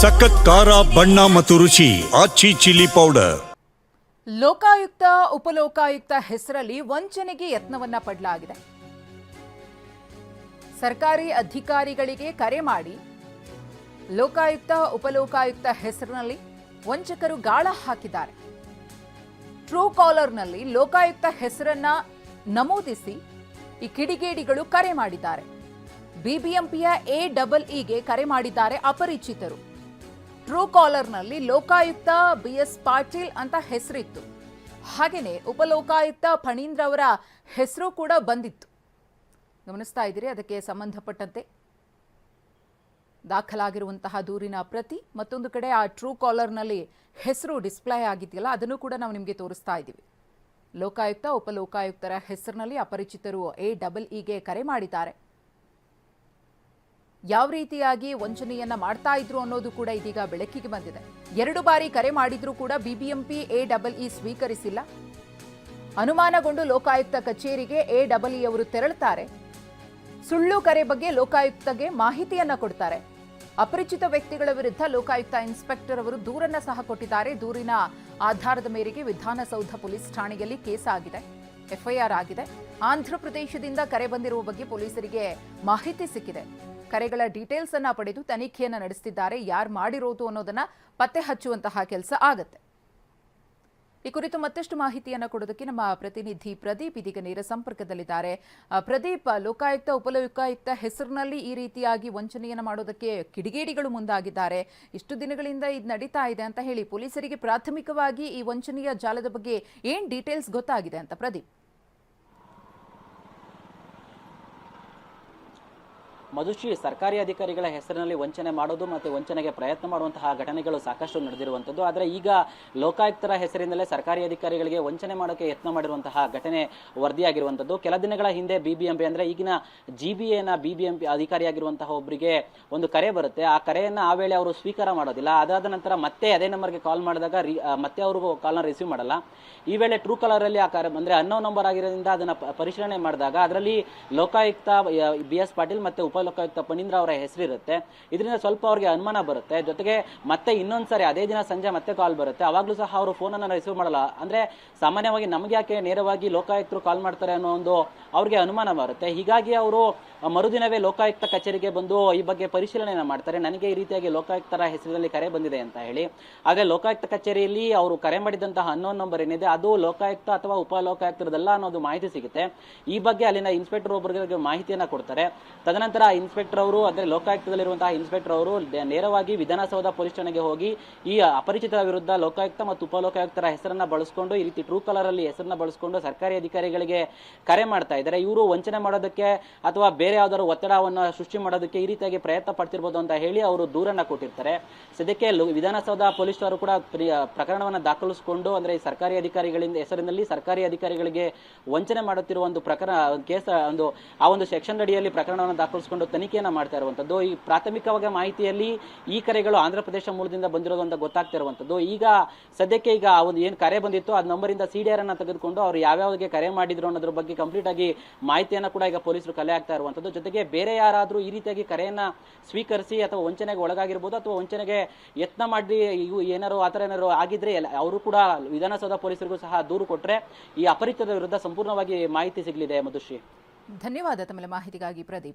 ಸಖತ್ ಖಾರ, ಬಣ್ಣ ಮತ್ತು ರುಚಿ, ಆಚಿ ಚಿಲ್ಲಿ ಪೌಡರ್. ಲೋಕಾಯುಕ್ತ, ಉಪಲೋಕಾಯುಕ್ತ ಹೆಸರಲ್ಲಿ ವಂಚನೆಗೆ ಯತ್ನವನ್ನ ಪಡಲಾಗಿದೆ. ಸರ್ಕಾರಿ ಅಧಿಕಾರಿಗಳಿಗೆ ಕರೆ ಮಾಡಿ, ಲೋಕಾಯುಕ್ತ, ಉಪಲೋಕಾಯುಕ್ತ ಹೆಸರಿನಲ್ಲಿ ವಂಚಕರು ಗಾಳ ಹಾಕಿದ್ದಾರೆ. ಟ್ರೂ ಕಾಲರ್ನಲ್ಲಿ ಲೋಕಾಯುಕ್ತ ಹೆಸರನ್ನ ನಮೂದಿಸಿ ಈ ಕಿಡಿಗೇಡಿಗಳು ಕರೆ ಮಾಡಿದ್ದಾರೆ. ಬಿಬಿಎಂಪಿಯ ಎ ಡಬಲ್ ಇಗೆ ಕರೆ ಮಾಡಿದ್ದಾರೆ ಅಪರಿಚಿತರು. ಟ್ರೂ ಕಾಲರ್ನಲ್ಲಿ ಲೋಕಾಯುಕ್ತ ಬಿ ಎಸ್ ಪಾಟೀಲ್ ಅಂತ ಹೆಸರಿತ್ತು. ಹಾಗೆಯೇ ಉಪಲೋಕಾಯುಕ್ತ ಫಣೀಂದ್ರ ಅವರ ಹೆಸರು ಕೂಡ ಬಂದಿತ್ತು. ಗಮನಿಸ್ತಾ ಇದ್ದೀರಿ, ಅದಕ್ಕೆ ಸಂಬಂಧಪಟ್ಟಂತೆ. ದಾಖಲಾಗಿರುವಂತಹ ದೂರಿನ ಪ್ರತಿ ಮತ್ತೊಂದು ಕಡೆ ಆ ಟ್ರೂ ಕಾಲರ್ನಲ್ಲಿ ಹೆಸರು ಡಿಸ್ಪ್ಲೇ ಆಗಿದೆಯಲ್ಲ, ಅದನ್ನು ಕೂಡ ನಾವು ನಿಮಗೆ ತೋರಿಸ್ತಾ ಇದ್ದೀವಿ. ಲೋಕಾಯುಕ್ತ, ಉಪಲೋಕಾಯುಕ್ತರ ಹೆಸರಿನಲ್ಲಿ ಅಪರಿಚಿತರು ಎ ಡಬಲ್ ಇಗೆ ಕರೆ ಮಾಡಿದ್ದಾರೆ. ಯಾವ ರೀತಿಯಾಗಿ ವಂಚನೆಯನ್ನ ಮಾಡ್ತಾ ಇದ್ರು ಅನ್ನೋದು ಕೂಡ ಇದೀಗ ಬೆಳಕಿಗೆ ಬಂದಿದೆ. ಎರಡು ಬಾರಿ ಕರೆ ಮಾಡಿದ್ರೂ ಕೂಡ ಬಿಬಿಎಂಪಿ ಎ ಡಬಲ್ ಇ ಸ್ವೀಕರಿಸಿಲ್ಲ. ಅನುಮಾನಗೊಂಡು ಲೋಕಾಯುಕ್ತ ಕಚೇರಿಗೆ ಎ ಡಬಲ್ ಇ ಅವರು ತೆರಳುತ್ತಾರೆ. ಸುಳ್ಳು ಕರೆ ಬಗ್ಗೆ ಲೋಕಾಯುಕ್ತಗೆ ಮಾಹಿತಿಯನ್ನ ಕೊಡ್ತಾರೆ. ಅಪರಿಚಿತ ವ್ಯಕ್ತಿಗಳ ವಿರುದ್ಧ ಲೋಕಾಯುಕ್ತ ಇನ್ಸ್ಪೆಕ್ಟರ್ ಅವರು ದೂರನ್ನ ಸಹ ಕೊಟ್ಟಿದ್ದಾರೆ. ದೂರಿನ ಆಧಾರದ ಮೇರೆಗೆ ವಿಧಾನಸೌಧ ಪೊಲೀಸ್ ಠಾಣೆಯಲ್ಲಿ ಕೇಸ್ ಆಗಿದೆ. ಎಫ್ಐಆರ್ ಆಗಿದೆ. ಆಂಧ್ರ ಪ್ರದೇಶದಿಂದ ಕರೆ ಬಂದಿರುವ ಬಗ್ಗೆ ಪೊಲೀಸರಿಗೆ ಮಾಹಿತಿ ಸಿಕ್ಕಿದೆ. ಕರೆಗಳ ಡೀಟೇಲ್ಸ್ ಅನ್ನ ಪಡೆದು ತನಿಖೆಯನ್ನ ನಡೆಸುತ್ತಿದ್ದಾರೆ ಯಾರು ಮಾಡಿರೋದು ಅನ್ನೋದನ್ನ ಪತ್ತೆ ಹಚ್ಚುವಂತಹ ಕೆಲಸ ಆಗತ್ತೆ. ಈ ಕುರಿತು ಮತ್ತಷ್ಟು ಮಾಹಿತಿಯನ್ನ ಕೊಡೋದಕ್ಕೆ ನಮ್ಮ ಪ್ರತಿನಿಧಿ ಪ್ರದೀಪ್ ಇದೀಗ ನೇರ ಸಂಪರ್ಕದಲ್ಲಿದ್ದಾರೆ. ಪ್ರದೀಪ್, ಲೋಕಾಯುಕ್ತ, ಉಪಲೋಕಾಯುಕ್ತ ಹೆಸರಿನಲ್ಲಿ ಈ ರೀತಿಯಾಗಿ ವಂಚನೆಯನ್ನ ಮಾಡೋದಕ್ಕೆ ಕಿಡಿಗೇಡಿಗಳು ಮುಂದಾಗಿದ್ದಾರೆ. ಇಷ್ಟು ದಿನಗಳಿಂದ ಇದು ನಡೀತಾ ಇದೆ ಅಂತ ಹೇಳಿ ಪೊಲೀಸರಿಗೆ ಪ್ರಾಥಮಿಕವಾಗಿ ಈ ವಂಚನೆಯ ಜಾಲದ ಬಗ್ಗೆ ಏನ್ ಡೀಟೇಲ್ಸ್ ಗೊತ್ತಾಗಿದೆ ಅಂತ ಪ್ರದೀಪ್? ಮಧುಶ್ರೀ ಸರ್ಕಾರಿ ಅಧಿಕಾರಿಗಳ ಹೆಸರಿನಲ್ಲಿ ವಂಚನೆ ಮಾಡೋದು ಮತ್ತು ವಂಚನೆಗೆ ಪ್ರಯತ್ನ ಮಾಡುವಂತಹ ಘಟನೆಗಳು ಸಾಕಷ್ಟು ನಡೆದಿರುವಂಥದ್ದು. ಆದರೆ ಈಗ ಲೋಕಾಯುಕ್ತರ ಹೆಸರಿನಲ್ಲೇ ಸರ್ಕಾರಿ ಅಧಿಕಾರಿಗಳಿಗೆ ವಂಚನೆ ಮಾಡೋಕ್ಕೆ ಯತ್ನ ಮಾಡಿರುವಂತಹ ಘಟನೆ ವರದಿಯಾಗಿರುವಂಥದ್ದು. ಕೆಲ ದಿನಗಳ ಹಿಂದೆ ಬಿ ಬಿ ಎಂ ಪಿ ಅಂದರೆ ಈಗಿನ ಜಿ ಬಿ ಎನ ಬಿ ಬಿ ಎಂ ಪಿ ಅಧಿಕಾರಿಯಾಗಿರುವಂತಹ ಒಬ್ಬರಿಗೆ ಒಂದು ಕರೆ ಬರುತ್ತೆ. ಆ ಕರೆಯನ್ನು ಆ ವೇಳೆ ಅವರು ಸ್ವೀಕಾರ ಮಾಡೋದಿಲ್ಲ. ಅದಾದ ನಂತರ ಮತ್ತೆ ಅದೇ ನಂಬರ್ಗೆ ಕಾಲ್ ಮಾಡಿದಾಗ ಮತ್ತೆ ಅವರು ಕಾಲ್ನ ರಿಸೀವ್ ಮಾಡಲ್ಲ. ಈ ವೇಳೆ ಟ್ರೂ ಕಾಲರಲ್ಲಿ ಆ ಕರೆ ಅಂದರೆ ಅನ್ನೋ ನಂಬರ್ ಆಗಿರೋದ್ರಿಂದ ಅದನ್ನು ಪರಿಶೀಲನೆ ಮಾಡಿದಾಗ ಅದರಲ್ಲಿ ಲೋಕಾಯುಕ್ತ ಬಿ ಎಸ್ ಪಾಟೀಲ್ ಮತ್ತು ಉಪಲೋಕಾಯುಕ್ತ ಪಣೀಂದ್ರ ಅವರ ಹೆಸರಿರುತ್ತೆ. ಇದರಿಂದ ಸ್ವಲ್ಪ ಅವ್ರಿಗೆ ಅನುಮಾನ ಬರುತ್ತೆ. ಜೊತೆಗೆ ಮತ್ತೆ ಇನ್ನೊಂದ್ಸರಿ ಅದೇ ದಿನ ಸಂಜೆ ಮತ್ತೆ ಕಾಲ್ ಬರುತ್ತೆ. ಅವಾಗಲೂ ಸಹ ಅವರು ಫೋನನ್ನು ರಿಸೀವ್ ಮಾಡಲ್ಲ. ಅಂದರೆ ಸಾಮಾನ್ಯವಾಗಿ ನಮಗೆ ಯಾಕೆ ನೇರವಾಗಿ ಲೋಕಾಯುಕ್ತರು ಕಾಲ್ ಮಾಡ್ತಾರೆ ಅನ್ನೋ ಒಂದು ಅವ್ರಿಗೆ ಅನುಮಾನ ಬರುತ್ತೆ. ಹೀಗಾಗಿ ಅವರು ಮರುದಿನವೇ ಲೋಕಾಯುಕ್ತ ಕಚೇರಿಗೆ ಬಂದು ಈ ಬಗ್ಗೆ ಪರಿಶೀಲನೆಯನ್ನು ಮಾಡ್ತಾರೆ. ನನಗೆ ಈ ರೀತಿಯಾಗಿ ಲೋಕಾಯುಕ್ತರ ಹೆಸರಿನಲ್ಲಿ ಕರೆ ಬಂದಿದೆ ಅಂತ ಹೇಳಿ. ಆದರೆ ಲೋಕಾಯುಕ್ತ ಕಚೇರಿಯಲ್ಲಿ ಅವರು ಕರೆ ಮಾಡಿದಂತಹ ಹನ್ನೊಂದು ನಂಬರ್ ಏನಿದೆ, ಅದು ಲೋಕಾಯುಕ್ತ ಅಥವಾ ಉಪ ಲೋಕಾಯುಕ್ತರದಲ್ಲ ಅನ್ನೋದು ಮಾಹಿತಿ ಸಿಗುತ್ತೆ. ಈ ಬಗ್ಗೆ ಅಲ್ಲಿನ ಇನ್ಸ್ಪೆಕ್ಟರ್ ಒಬ್ಬರಿಗೆ ಮಾಹಿತಿಯನ್ನು ಕೊಡ್ತಾರೆ. ತದನಂತರ ಇನ್ಸ್ಪೆಕ್ಟರ್ ಅವರು, ಅಂದರೆ ಲೋಕಾಯುಕ್ತದಲ್ಲಿರುವಂತಹ ಇನ್ಸ್ಪೆಕ್ಟರ್ ಅವರು ನೇರವಾಗಿ ವಿಧಾನಸೌಧ ಪೊಲೀಸ್ ಠಾಣೆಗೆ ಹೋಗಿ ಈ ಅಪರಿಚಿತರ ವಿರುದ್ಧ ಲೋಕಾಯುಕ್ತ ಮತ್ತು ಉಪಲೋಕಾಯುಕ್ತರ ಹೆಸರನ್ನ ಬಳಸ್ಕೊಂಡು, ಈ ರೀತಿ ಟ್ರೂ ಕಲರ್ ಅಲ್ಲಿ ಹೆಸರನ್ನ ಬಳಸ್ಕೊಂಡು ಸರ್ಕಾರಿ ಅಧಿಕಾರಿಗಳಿಗೆ ಕರೆ ಮಾಡ್ತಾ ಇದ್ದಾರೆ. ಇವರು ವಂಚನೆ ಮಾಡೋದಕ್ಕೆ ಅಥವಾ ಬೇರೆ ಯಾವ್ದಾದ್ರು ಒತ್ತಡವನ್ನು ಸೃಷ್ಟಿ ಮಾಡೋದಕ್ಕೆ ಈ ರೀತಿಯಾಗಿ ಪ್ರಯತ್ನ ಪಡ್ತಿರ್ಬೋದು ಅಂತ ಹೇಳಿ ಅವರು ದೂರನ್ನ ಕೊಟ್ಟಿರ್ತಾರೆ. ಸದ್ಯಕ್ಕೆ ವಿಧಾನಸೌಧ ಪೊಲೀಸರು ಕೂಡ ಪ್ರಕರಣವನ್ನು ದಾಖಲಿಸಿಕೊಂಡು ಅಂದ್ರೆ ಸರ್ಕಾರಿ ಅಧಿಕಾರಿಗಳಿಂದ, ಹೆಸರಿನಲ್ಲಿ ಸರ್ಕಾರಿ ಅಧಿಕಾರಿಗಳಿಗೆ ವಂಚನೆ ಮಾಡುತ್ತಿರುವ ಒಂದು ಪ್ರಕರಣ ಕೇಸ್ ಒಂದು, ಆ ಒಂದು ಸೆಕ್ಷನ್ ಅಡಿಯಲ್ಲಿ ಪ್ರಕರಣವನ್ನು ದಾಖಲಿಸಿಕೊಂಡು ತನಿಖೆಯನ್ನ ಮಾಡ್ತಾ ಇರುವಂತದ್ದು ಈ ಪ್ರಾಥಮಿಕವಾಗಿ ಮಾಹಿತಿಯಲ್ಲಿ ಈ ಕರೆಗಳು ಆಂಧ್ರ ಪ್ರದೇಶ ಮೂಲದಿಂದ ಬಂದಿರೋದು ಅಂತ ಗೊತ್ತಾಗ್ತಾ ಇರುವಂತದ್ದು ಈಗ ಸದ್ಯಕ್ಕೆ ಈಗ ಆ ಒಂದು ಏನು ಕರೆ ಬಂದಿತ್ತು ಆ ನಂಬರಿಂದ ಸಿ ಡಿ ಆರ್ ಅನ್ನ ತೆಗೆದುಕೊಂಡು ಅವ್ರು ಯಾವ್ಯಾವ್ಗೆ ಕರೆ ಮಾಡಿದ್ರು ಅನ್ನೋದ್ರ ಬಗ್ಗೆ ಕಂಪ್ಲೀಟ್ ಆಗಿ ಮಾಹಿತಿಯನ್ನ ಕೂಡ ಈಗ ಪೊಲೀಸರು ಕಲೆ ಆಗ್ತಾ ಇರುವಂತದ್ದು ಜೊತೆಗೆ ಬೇರೆ ಯಾರಾದರೂ ಈ ರೀತಿಯಾಗಿ ಕರೆಯನ್ನು ಸ್ವೀಕರಿಸಿ ಅಥವಾ ವಂಚನೆಗೆ ಒಳಗಾಗಿರ್ಬೋದು ಅಥವಾ ವಂಚನೆಗೆ ಯತ್ನ ಮಾಡಿ ಇವು ಏನಾರು ಥರ ಏನಾರು ಆಗಿದ್ರೆ ಅವರು ಕೂಡ ವಿಧಾನಸೌಧ ಪೊಲೀಸರಿಗೂ ಸಹ ದೂರು ಕೊಟ್ಟರೆ ಈ ಅಪರಿಚಿತರ ವಿರುದ್ಧ ಸಂಪೂರ್ಣವಾಗಿ ಮಾಹಿತಿ ಸಿಗಲಿದೆ, ಮಧುಶ್ರೀ. ಧನ್ಯವಾದ ತಮ್ಮ ಮಾಹಿತಿಗಾಗಿ ಪ್ರದೀಪ್.